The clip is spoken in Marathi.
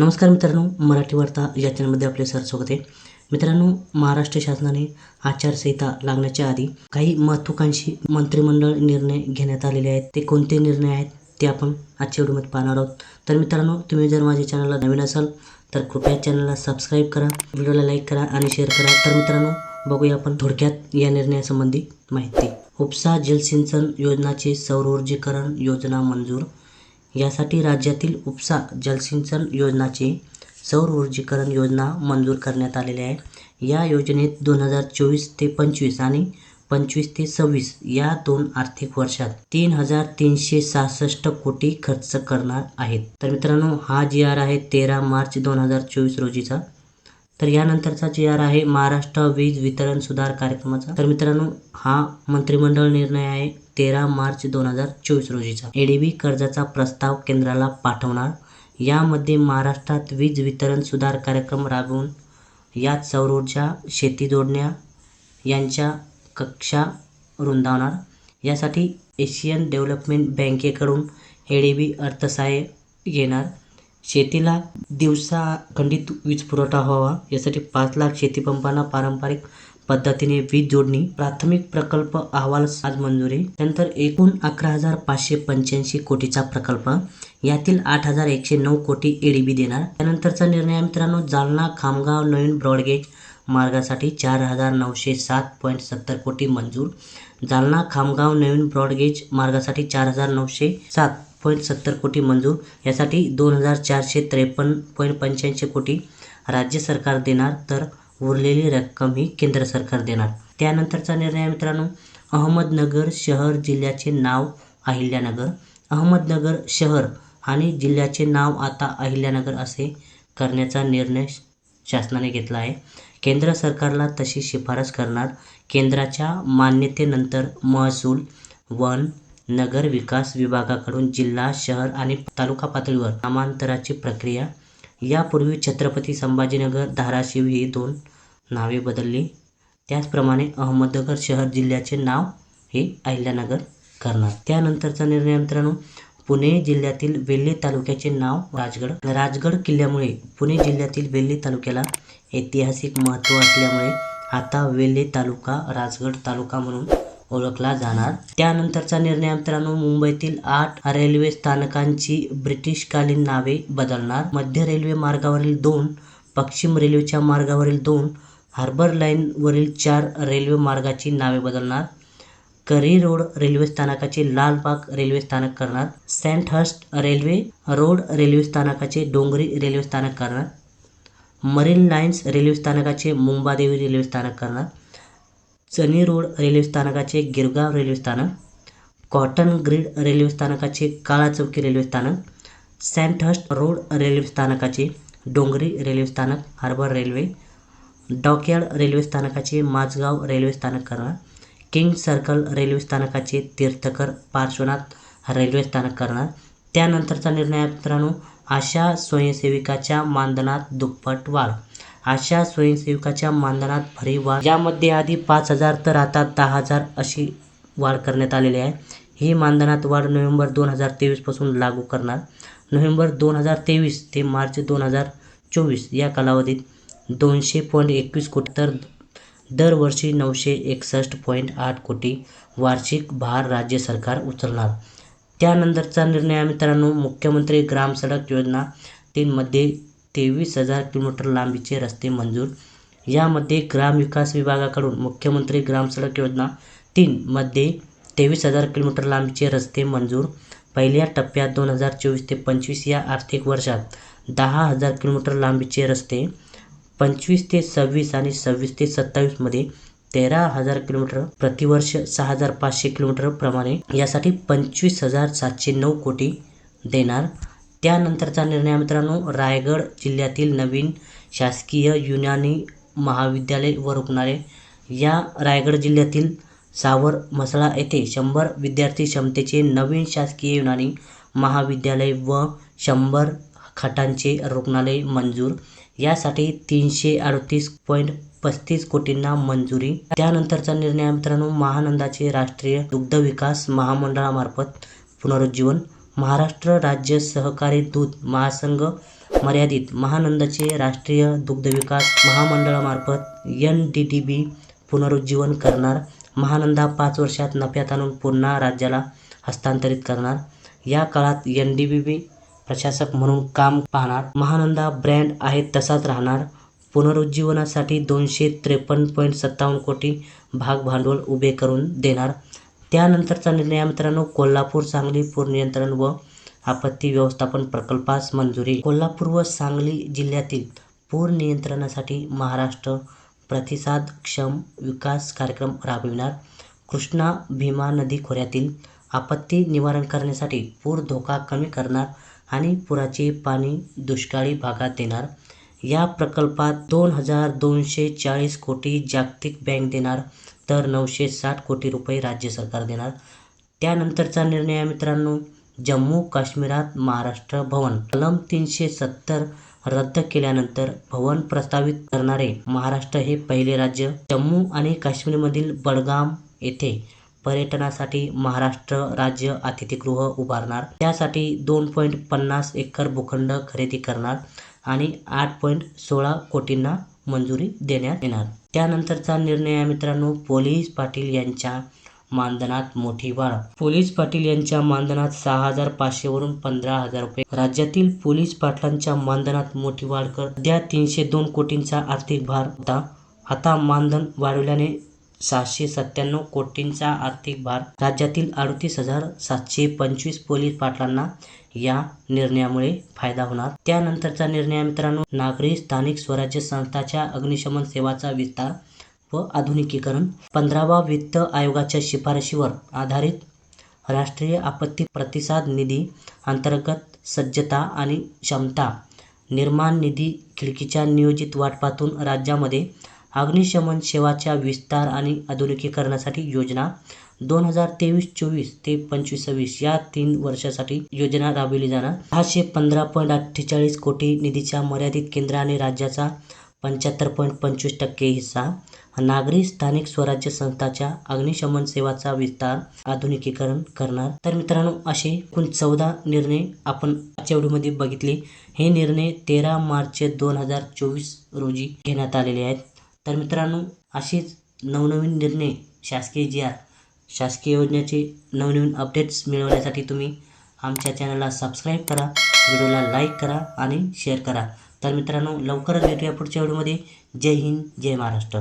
नमस्कार मित्रांनो मराठी वार्ता या चॅनलमध्ये आपले सर स्वागत आहे. मित्रांनो महाराष्ट्र शासनाने आचारसंहिता लागण्याच्या आधी काही महत्त्वाकांक्षी मंत्रिमंडळ निर्णय घेण्यात आलेले आहेत. ते कोणते निर्णय आहेत ते आपण आजच्या व्हिडिओमध्ये पाहणार आहोत. तर मित्रांनो तुम्ही जर माझ्या चॅनलला नवीन असाल तर कृपया चॅनलला सबस्क्राईब करा व्हिडिओला लाईक करा आणि शेअर करा. तर मित्रांनो बघूया आपण थोडक्यात या निर्णयासंबंधी माहिती. उपसा जलसिंचन योजनाचे सौर ऊर्जीकरण योजना मंजूर यासाठी राज्यातील उपसा जलसिंचन योजनाची सौर ऊर्जीकरण योजना मंजूर करण्यात आलेली आहे. या योजनेत दोन हजार चोवीस ते पंचवीस आणि पंचवीस ते सव्वीस या दोन आर्थिक वर्षात तीन हजार तीनशे सहासष्ट कोटी खर्च करणार आहेत. तर मित्रांनो हा जी आर आहे तेरा मार्च दोन हजार चोवीस रोजीचा. तर यानंतरचा जी आर आहे महाराष्ट्र वीज वितरण सुधार कार्यक्रमाचा. तर मित्रांनो हा मंत्रिमंडळ निर्णय आहे तेरा मार्च दोन हजार चोवीस रोजीचा. एडीबी कर्जाचा प्रस्ताव केंद्राला पाठवणार. यामध्ये महाराष्ट्रात वीज वितरण सुधार कार्यक्रम राबवून यात सौर ऊर्जा शेती जोडण्या यांच्या कक्षा रुंदावणार. यासाठी एशियन डेव्हलपमेंट बँकेकडून एडीबी अर्थसहाय्य घेणार. शेतीला दिवसाखंडित वीज पुरवठा व्हावा यासाठी पाच लाख शेतीपंपांना पारंपरिक पद्धतीने वीज जोडणी प्राथमिक प्रकल्प अहवाल आज मंजुरी त्यानंतर एकूण अकरा हजार पाचशे पंच्याऐंशी कोटीचा प्रकल्प यातील आठ हजार एकशे नऊ कोटी एडीबी देणार. त्यानंतरचा निर्णय मित्रांनो जालना खामगाव नवीन ब्रॉडगेज मार्गासाठी चार हजार नऊशे सात पॉईंट सत्तर कोटी मंजूर. जालना खामगाव नवीन ब्रॉडगेज मार्गासाठी चार हजार नऊशे सात पॉईंट सत्तर कोटी मंजूर. यासाठी दोन हजार चारशे त्रेपन्न पॉईंट पंच्याऐंशी कोटी राज्य सरकार देणार तर उरलेली रक्कम ही केंद्र सरकार देणार. त्यानंतरचा निर्णय मित्रांनो अहमदनगर शहर जिल्ह्याचे नाव अहिल्यानगर. अहमदनगर शहर आणि जिल्ह्याचे नाव आता अहिल्यानगर असे करण्याचा निर्णय शासनाने घेतला आहे. केंद्र सरकारला तशी शिफारस करणार. केंद्राच्या मान्यतेनंतर महसूल वन नगर विकास विभागाकडून जिल्हा शहर आणि तालुका पातळीवर नामांतराची प्रक्रिया. यापूर्वी छत्रपती संभाजीनगर धाराशिव ही दोन नावे बदलली. त्याचप्रमाणे अहमदनगर शहर जिल्ह्याचे नाव हे अहिल्यानगर करणार. त्यानंतरचा निर्णय मित्रांनो पुणे जिल्ह्यातील वेल्हे तालुक्याचे नाव राजगड. राजगड किल्ल्यामुळे पुणे जिल्ह्यातील वेल्हे तालुक्याला ऐतिहासिक महत्त्व असल्यामुळे आता वेल्हे तालुका राजगड तालुका म्हणून ओळखला जाणार. त्यानंतरचा निर्णय मित्रांनो मुंबईतील आठ रेल्वे स्थानकांची ब्रिटिशकालीन नावे बदलणार. मध्य रेल्वे मार्गावरील दोन पश्चिम रेल्वेच्या मार्गावरील दोन हार्बर लाईनवरील चार रेल्वे मार्गाची नावे बदलणार. करी रोड रेल्वे स्थानकाचे लालबाग रेल्वे स्थानक करणार. सँटहर्स्ट रेल्वे रोड रेल्वे स्थानकाचे डोंगरी रेल्वे स्थानक करणार. मरीन लाईन्स रेल्वे स्थानकाचे मुंबादेवी रेल्वे स्थानक करणार. चनी रोड रेल्वे स्थानकाचे गिरगाव रेल्वे स्थानक कॉटन ग्रीड रेल्वे स्थानकाचे काळा चौकी रेल्वे स्थानक सँटहर्स्ट रोड रेल्वे स्थानकाचे डोंगरी रेल्वे स्थानक हार्बर रेल्वे डॉकयार्ड रेल्वे स्थानकाचे माझगाव रेल्वे स्थानक करणार किंग सर्कल रेल्वे स्थानकाचे तीर्थकर पार्श्वनाथ रेल्वे स्थानक करणार त्यानंतरचा निर्णय मित्रांनो आशा स्वयंसेविकाच्या मानधनात दुप्पट वाढ. अशा स्वयंसेवकाच्या मानधनात भरीव वाढ. यामध्ये आधी पाच हजार तर आता दहा हजार अशी वाढ करण्यात आलेली आहे. ही मानधनात वाढ नोव्हेंबर दोन हजार तेवीसपासून लागू करणार. नोव्हेंबर दोन हजार तेवीस ते मार्च दोन हजार चोवीस या कालावधीत दोनशे पॉईंट एकवीस कोटी तर दरवर्षी नऊशे एकसष्ट पॉईंट आठ कोटी वार्षिक भार राज्य सरकार उचलणार. त्यानंतरचा निर्णय मित्रांनो मुख्यमंत्री ग्राम सडक योजना तीनमध्ये तेवीस हजार किलोमीटर लांबीचे रस्ते मंजूर. यामध्ये ग्रामविकास विभागाकडून मुख्यमंत्री ग्राम सडक योजना तीनमध्ये तेवीस हजार किलोमीटर लांबीचे रस्ते मंजूर. पहिल्या टप्प्यात दोन हजार चोवीस ते पंचवीस या आर्थिक वर्षात दहा हजार किलोमीटर लांबीचे रस्ते पंचवीस ते सव्वीस आणि सव्वीस ते सत्तावीसमध्ये तेरा हजार किलोमीटर प्रतिवर्ष सहा हजार पाचशे किलोमीटर प्रमाणे यासाठी पंचवीस हजार सातशे नऊ कोटी देणार. त्यानंतरचा निर्णय मित्रांनो रायगड जिल्ह्यातील नवीन शासकीय युनानी महाविद्यालय व रुग्णालय. या रायगड जिल्ह्यातील सावर मसळा येथे शंभर विद्यार्थी क्षमतेचे नवीन शासकीय युनानी महाविद्यालय व शंभर खाटांचे रुग्णालय मंजूर. यासाठी तीनशे अडतीस पॉईंट पस्तीस कोटींना मंजुरी. त्यानंतरचा निर्णय मित्रांनो महानंदाचे राष्ट्रीय दुग्ध विकास महामंडळामार्फत पुनरुज्जीवन. महाराष्ट्र राज्य सहकारी दूध महासंघ मर्यादित महानंदाचे राष्ट्रीय दुग्धविकास महामंडळामार्फत एन डी डी बी पुनरुज्जीवन करणार महानंदा पाच वर्षात नफ्यात आणून पुन्हा राज्याला हस्तांतरित करणार. या काळात एन डी बी बी प्रशासक म्हणून काम पाहणार महानंदा ब्रँड आहे तसाच राहणार. पुनरुज्जीवनासाठी दोनशे त्रेपन्न पॉईंट सत्तावन्न कोटी भाग भांडवल उभे करून देणार. त्यानंतरचा निर्णय मित्रांनो कोल्हापूर सांगली पूर नियंत्रण व आपत्ती व्यवस्थापन प्रकल्पास मंजुरी. कोल्हापूर व सांगली जिल्ह्यातील पूर नियंत्रणासाठी महाराष्ट्र प्रतिसादक्षम विकास कार्यक्रम राबविणार कृष्णा भीमा नदी खोऱ्यातील आपत्ती निवारण करण्यासाठी पूर धोका कमी करणार आणि पुराचे पाणी दुष्काळी भागात देणार. या प्रकल्पात दोन हजार दोनशे चाळीस कोटी जागतिक बँक देणार. तर नऊशे साठ कोटी रुपये राज्य सरकार देणार. त्यानंतरचा निर्णय आहे मित्रांनो जम्मू काश्मीरात महाराष्ट्र भवन. कलम तीनशे सत्तर रद्द केल्यानंतर भवन प्रस्तावित करणारे महाराष्ट्र हे पहिले राज्य. जम्मू आणि काश्मीरमधील बडगाम येथे पर्यटनासाठी महाराष्ट्र राज्य अतिथीगृह उभारणार. त्यासाठी दोन पॉईंट पन्नास एकर भूखंड खरेदी करणार आणि आठ पॉईंट सोळा कोटींना मंजुरी देण्यात येणार. त्यानंतरचा निर्णय आहे मित्रांनो पोलीस पाटील यांच्या मानधनात मोठी वाढ. पोलीस पाटील यांच्या मानधनात सहा हजार पाचशे वरून पंधरा हजार रुपये. राज्यातील पोलीस पाटलांच्या मानधनात मोठी वाढ कर. सध्या तीनशे दोन कोटींचा आर्थिक भार होता. आता मानधन वाढवल्याने सहाशे सत्त्याण्णव कोटींचा आर्थिक भार. राज्यातील अडतीस हजार सातशे पंचवीस पोलीस पाटलांना या निर्णयामुळे फायदा होणार. त्यानंतरचा निर्णय मित्रांनो नागरी स्थानिक स्वराज्य संस्थाच्या अग्निशमन सेवाचा विस्तार व आधुनिकीकरण. पंधरावा वित्त आयोगाच्या शिफारशीवर आधारित राष्ट्रीय आपत्ती प्रतिसाद निधी अंतर्गत सज्जता आणि क्षमता निर्माण निधी खिडकीच्या नियोजित वाटपातून राज्यामध्ये अग्निशमन सेवाच्या विस्तार आणि आधुनिकीकरणासाठी योजना दोन हजार तेवीस चोवीस ते पंचवीस सव्वीस या तीन वर्षासाठी योजना राबविली जाणार. सहाशे पंधरा पॉईंट अठ्ठेचाळीस कोटी निधीच्या मर्यादित केंद्र आणि राज्याचा पंच्याहत्तर पॉईंट पंचवीस टक्के हिस्सा नागरी स्थानिक स्वराज्य संस्थाच्या अग्निशमन सेवाचा विस्तार आधुनिकीकरण करणार. तर मित्रांनो असे एकूण चौदा निर्णय आपण आजच्या व्हिडिओमध्ये बघितले. हे निर्णय तेरा मार्च दोन हजार चोवीस रोजी घेण्यात आलेले आहेत. तर मित्रांनो असेच नवनवीन निर्णय शासकीय जी आर शासकीय योजनेचे नवनवीन अपडेट्स मिळवण्यासाठी तुम्ही आमच्या चॅनलला सबस्क्राईब करा व्हिडिओला लाईक करा आणि शेअर करा. तर मित्रांनो लवकरच भेटूया पुढच्या व्हिडिओमध्ये जय हिंद जय महाराष्ट्र.